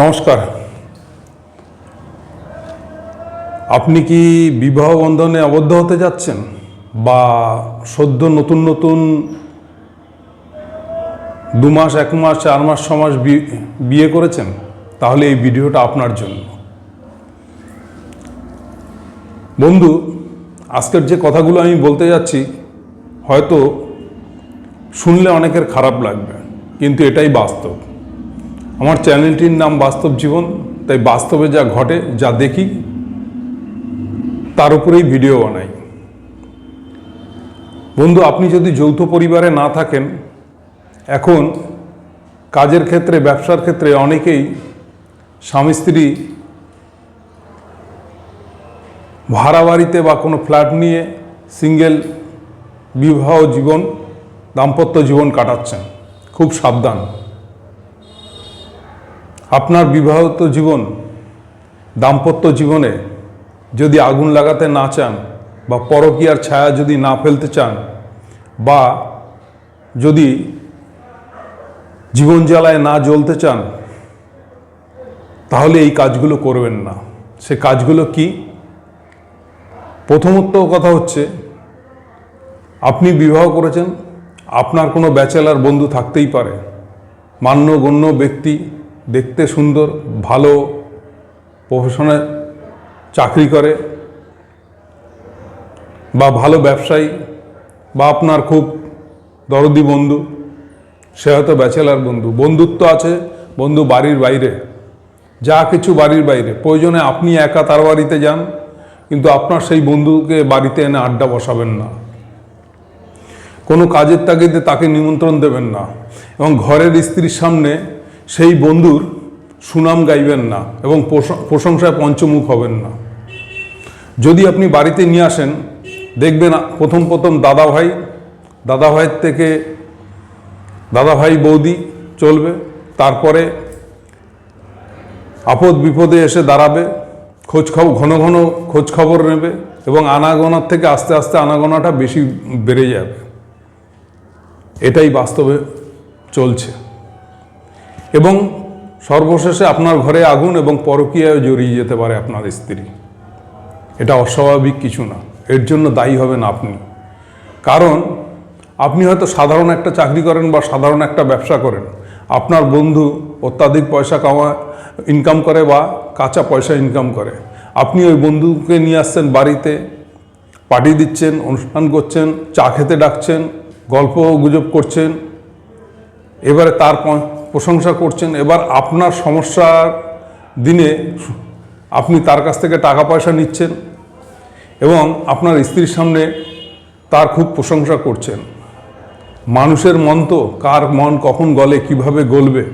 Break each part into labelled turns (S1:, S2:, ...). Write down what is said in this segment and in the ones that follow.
S1: নমস্কার। আপনি কি বিবাহ বন্ধনে আবদ্ধ হতে যাচ্ছেন? বা সদ্য নতুন নতুন দু মাস, এক মাস, চার মাস, ছ মাস বিয়ে করেছেন? তাহলে এই ভিডিওটা আপনার জন্য। বন্ধু, আজকের যে কথাগুলো আমি বলতে যাচ্ছি, হয়তো শুনলে অনেকের খারাপ লাগবে, কিন্তু এটাই বাস্তব। আমার চ্যানেলটির নাম বাস্তব জীবন, তাই বাস্তবে যা ঘটে, যা দেখি, তার উপরেই ভিডিও বানাই। বন্ধু, আপনি যদি যৌথ পরিবারে না থাকেন, এখন কাজের ক্ষেত্রে, ব্যবসার ক্ষেত্রে অনেকেই স্বামী স্ত্রী ভাড়া বাড়িতে বা কোনো ফ্ল্যাট নিয়ে সিঙ্গেল বিবাহ জীবন, দাম্পত্য জীবন কাটাচ্ছেন। খুব সাবধান। আপনার বিবাহিত জীবন, দাম্পত্য জীবনে যদি আগুন লাগাতে না চান বা পরকীয়ার ছায়া যদি না ফেলতে চান বা যদি জীবন জ্বালায় না জ্বলতে চান, তাহলে এই কাজগুলো করবেন না। সে কাজগুলো কি? প্রথমত কথা হচ্ছে, আপনি বিবাহ করেছেন, আপনার কোনো ব্যাচেলার বন্ধু থাকতেই পারে। মান্য গণ্য ব্যক্তি দেখতে সুন্দর, ভালো প্রফেশনে চাকরি করে বা ভালো ব্যবসায়ী বা আপনার খুব দরদি বন্ধু, সে হয়তো ব্যাচেলার বন্ধু, বন্ধুত্ব আছে, বন্ধু বাড়ির বাইরে, যা কিছু বাড়ির বাইরে, প্রয়োজনে আপনি একা তার বাড়িতে যান, কিন্তু আপনার সেই বন্ধুকে বাড়িতে এনে আড্ডা বসাবেন না। কোনো কাজের তাগিদে তাকে নিমন্ত্রণ দেবেন না। এবং ঘরের স্ত্রীর সামনে সেই বন্ধুর সুনাম গাইবেন না এবং প্রশ- প্রশংসায় পঞ্চমুখ হবেন না। যদি আপনি বাড়িতে নিয়ে আসেন, দেখবেন প্রথম প্রথম দাদা ভাই দাদা ভাইয়ের থেকে দাদা ভাই বৌদি চলবে, তারপরে আপদ বিপদে এসে দাঁড়াবে, খোঁজ খবর ঘন ঘন খোঁজ খবর নেবে এবং আনাগোনার থেকে আস্তে আস্তে আনাগোনাটা বেশি বেড়ে যাবে। এটাই বাস্তবে চলছে। এবং সর্বশেষে আপনার ঘরে আগুন এবং পরকীয়ায় জড়িয়ে যেতে পারে আপনার স্ত্রী। এটা অস্বাভাবিক কিছু না। এর জন্য দায়ী হবেন আপনি। কারণ আপনি হয়তো সাধারণ একটা চাকরি করেন বা সাধারণ একটা ব্যবসা করেন। আপনার বন্ধু অত্যাধিক পয়সা কামা ইনকাম করে বা কাঁচা পয়সা ইনকাম করে। আপনি ওই বন্ধুকে নিয়ে আসছেন বাড়িতে, পার্টি দিচ্ছেন, অনুষ্ঠান করছেন, চা খেতে ডাকছেন, গল্প গুজব করছেন। এবারে তার প্রশংসা করছেন। এবার আপনার সমস্যার দিনে আপনি তার কাছ থেকে টাকা পয়সা নিচ্ছেন এবং আপনার স্ত্রীর সামনে তার খুব প্রশংসা করছেন। মানুষের মন তো, কার মন কখন গলে, কীভাবে গলবে?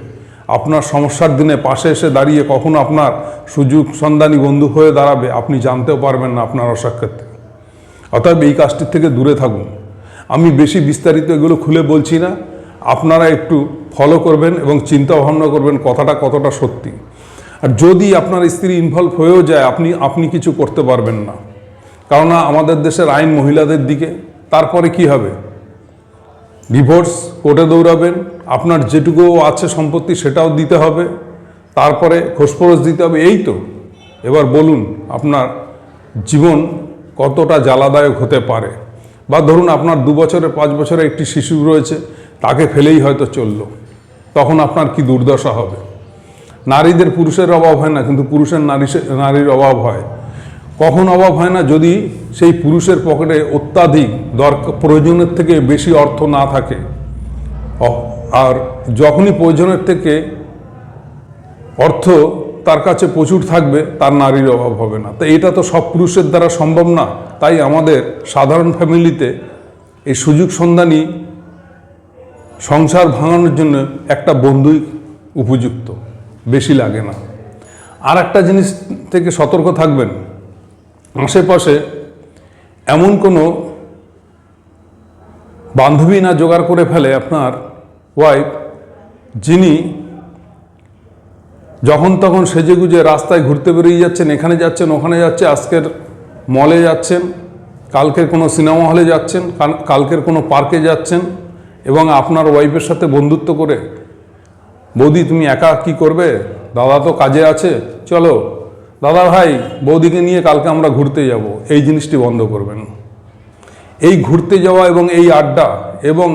S1: আপনার সমস্যার দিনে পাশে এসে দাঁড়িয়ে কখন আপনার সুযোগ সন্ধানী বন্ধু হয়ে দাঁড়াবে, আপনি জানতেও পারবেন না আপনার অসাক্ষাৎ অতএব এই কাজটির থেকে দূরে থাকুন। আমি বেশি বিস্তারিত এগুলো খুলে বলছি না। আপনারা একটু ফলো করবেন এবং চিন্তা ভাবনা করবেন কথাটা কতটা সত্যি। আর যদি আপনার স্ত্রী ইনভলভ হয়েও যায়, আপনি আপনি কিছু করতে পারবেন না। কারণ আমাদের দেশের আইন মহিলাদের দিকে, তারপরে কি হবে? ডিভোর্স কোর্টে দৌড়াবেন, আপনার যেটুকু আছে সম্পত্তি সেটাও দিতে হবে, তারপরে খোসপরস দিতে হবে, এই তো। এবার বলুন, আপনার জীবন কতটা জ্বালাদায়ক হতে পারে? বা ধরুন আপনার দু বছরে পাঁচ বছরে একটি শিশু রয়েছে তাকে ফেলেই হয়তো চলল। তখন আপনার কি দুর্দশা হবে? নারীদের পুরুষের অভাব হয় না, কিন্তু পুরুষের নারী নারীর অভাব হয়। কখন অভাব হয় না যদি সেই পুরুষের পকেটে অত্যাধিক দরকার প্রয়োজনের থেকে বেশি অর্থ না থাকে? আর যখনই প্রয়োজনের থেকে অর্থ তার কাছে প্রচুর থাকবে, তার নারীর অভাব হবে না। তো এটা তো সব পুরুষের দ্বারা সম্ভব না। তাই আমাদের সাধারণ ফ্যামিলিতে এই সুযোগ সন্ধানী সংসার ভাঙানোর জন্য একটা বন্ধুই উপযুক্ত, বেশি লাগে না। আর একটা জিনিস থেকে সতর্ক থাকবেন, আশেপাশে এমন কোনো বান্ধবী না জোগাড় করে ফেলে আপনার ওয়াইফ যিনি যখন তখন সেজেগুজে রাস্তায় ঘুরতে বেরিয়ে যাচ্ছেন, এখানে যাচ্ছেন, ওখানে যাচ্ছে, আজকের মলে যাচ্ছেন, কালকের কোনো সিনেমা হলে যাচ্ছেন কালকের কোনো পার্কে যাচ্ছেন এবং আপনার ওয়াইফের সাথে বন্ধুত্ব করে, বৌদি, তুমি একা কি করবে? দাদা তো কাজে আছে, চলো। দাদা ভাই, বৌদিকে নিয়ে কালকে আমরা ঘুরতে যাব, এই জিনিসটি বন্ধ করবেন। এই ঘুরতে যাওয়া এবং এই আড্ডা এবং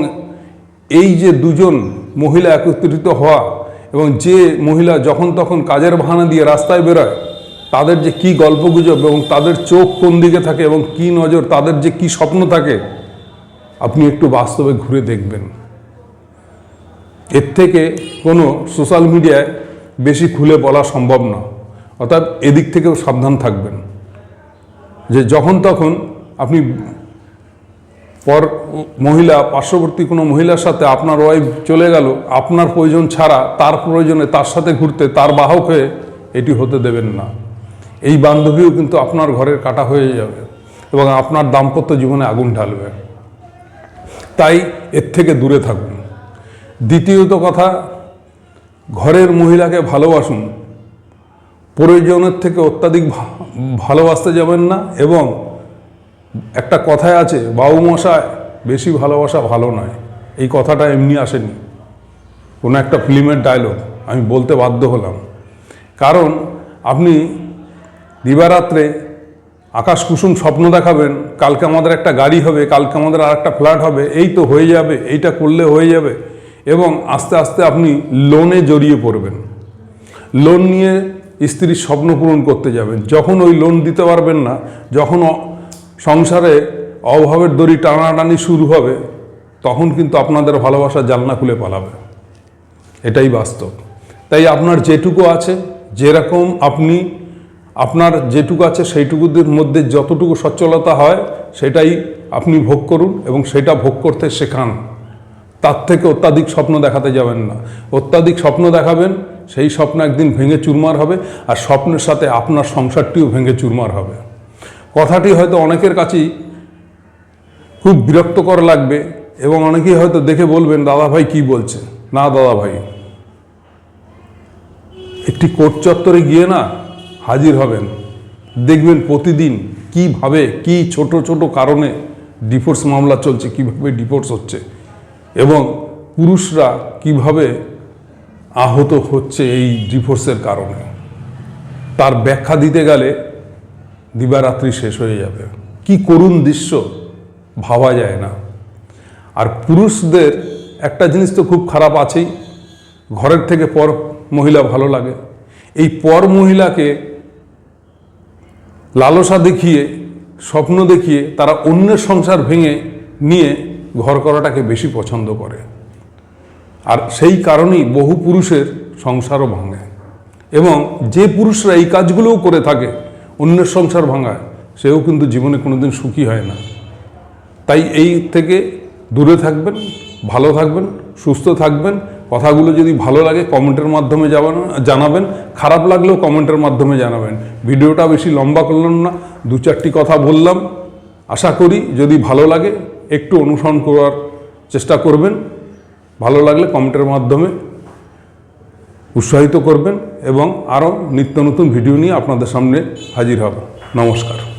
S1: এই যে দুজন মহিলা একত্রিত হওয়া এবং যে মহিলা যখন তখন কাজের বাহানা দিয়ে রাস্তায় বেরোয়, তাদের যে কি গল্পগুজব এবং তাদের চোখ কোন দিকে থাকে এবং কি নজর, তাদের যে কি স্বপ্ন থাকে আপনি একটু বাস্তবে ঘুরে দেখবেন। এর থেকে কোনো সোশ্যাল মিডিয়ায় বেশি খুলে বলা সম্ভব না। অর্থাৎ এদিক থেকেও সাবধান থাকবেন। যে যখন তখন আপনি পর মহিলা, পার্শ্ববর্তী কোনো মহিলার সাথে আপনার ওয়াইফ চলে গেল, আপনার প্রয়োজন ছাড়া তার প্রয়োজনে তার সাথে ঘুরতে, তার বাহক হয়ে এটি হতে দেবেন না। এই বান্ধবীও কিন্তু আপনার ঘরের কাটা হয়ে যাবে এবং আপনার দাম্পত্য জীবনে আগুন ঢালবে। তাই এর থেকে দূরে থাকুন। দ্বিতীয়ত কথা, ঘরের মহিলাকে ভালোবাসুন। প্রয়োজনের থেকে অত্যাধিক ভালোবাসতে যাবেন না এবং একটা কথায় আছে বাবু মশায় বেশি ভালোবাসা ভালো নয়। এই কথাটা এমনি আসেনি। কোনো একটা ফিল্মের ডায়লগ আমি বলতে বাধ্য হলাম। কারণ আপনি দিবারাত্রে আকাশ কুসুম স্বপ্ন দেখাবেন কালকে আমাদের একটা গাড়ি হবে, কালকে আমাদের আর একটা ফ্ল্যাট হবে, এই তো হয়ে যাবে, এইটা করলে হয়ে যাবে। এবং আস্তে আস্তে আপনি লোনে জড়িয়ে পড়বেন। লোন নিয়ে স্ত্রীর স্বপ্ন পূরণ করতে যাবেন। যখন ওই লোন দিতে পারবেন না, যখন সংসারে অভাবের দড়ি টানাটানি শুরু হবে, তখন কিন্তু আপনাদের ভালোবাসা জানলা খুলে পালাবে। এটাই বাস্তব। তাই আপনার যেটুকু আছে, যেরকম আপনি আপনার যেটুকু আছে সেইটুকুদের মধ্যে যতটুকু সচ্ছলতা হয়, সেটাই আপনি ভোগ করুন এবং সেটা ভোগ করতে শেখান। তার থেকে অত্যাধিক স্বপ্ন দেখাতে যাবেন না। অত্যাধিক স্বপ্ন দেখাবেন, সেই স্বপ্ন একদিন ভেঙে চুরমার হবে আর স্বপ্নের সাথে আপনার সংসারটিও ভেঙে চুরমার হবে। কথাটি হয়তো অনেকের কাছেই খুব বিরক্তকর লাগবে এবং অনেকেই হয়তো দেখে বলবেন, দাদা ভাই কি বলছে? না দাদা ভাই, একটি কোর্ট চত্বরে গিয়ে না হাজির হবেন। দেখবেন প্রতিদিন কীভাবে, কি ছোট ছোট কারণে ডিভোর্স মামলা চলছে, কীভাবে ডিভোর্স হচ্ছে এবং পুরুষরা কীভাবে আহত হচ্ছে এই ডিভোর্সের কারণে। তার ব্যাখ্যা দিতে গেলে দিবারাত্রি শেষ হয়ে যাবে। কি করুণ দৃশ্য, ভাবা যায় না। আর পুরুষদের একটা জিনিস তো খুব খারাপ আছেই, ঘরের থেকে পর মহিলা ভালো লাগে। এই পর মহিলাকে লালসা দেখিয়ে, স্বপ্ন দেখিয়ে, তারা অন্যের সংসার ভেঙে নিয়ে ঘর করাটাকে বেশি পছন্দ করে। আর সেই কারণেই বহু পুরুষের সংসারও ভাঙে। এবং যে পুরুষরা এই কাজগুলোও করে থাকে, অন্যের সংসার ভাঙায়, সেও কিন্তু জীবনে কোনোদিন সুখী হয় না। তাই এই থেকে দূরে থাকবেন, ভালো থাকবেন, সুস্থ থাকবেন কথাগুলো যদি ভালো লাগে কমেন্টের মাধ্যমে যাবেন জানাবেন। খারাপ লাগলেও কমেন্টের মাধ্যমে জানাবেন। ভিডিওটা বেশি লম্বা করলাম না, দু চারটি কথা বললাম। আশা করি যদি ভালো লাগে, একটু অনুসরণ করার চেষ্টা করবেন। ভালো লাগলে কমেন্টের মাধ্যমে উৎসাহিত করবেন এবং আরও নিত্য নতুন ভিডিও নিয়ে আপনাদের সামনে হাজির হব। নমস্কার।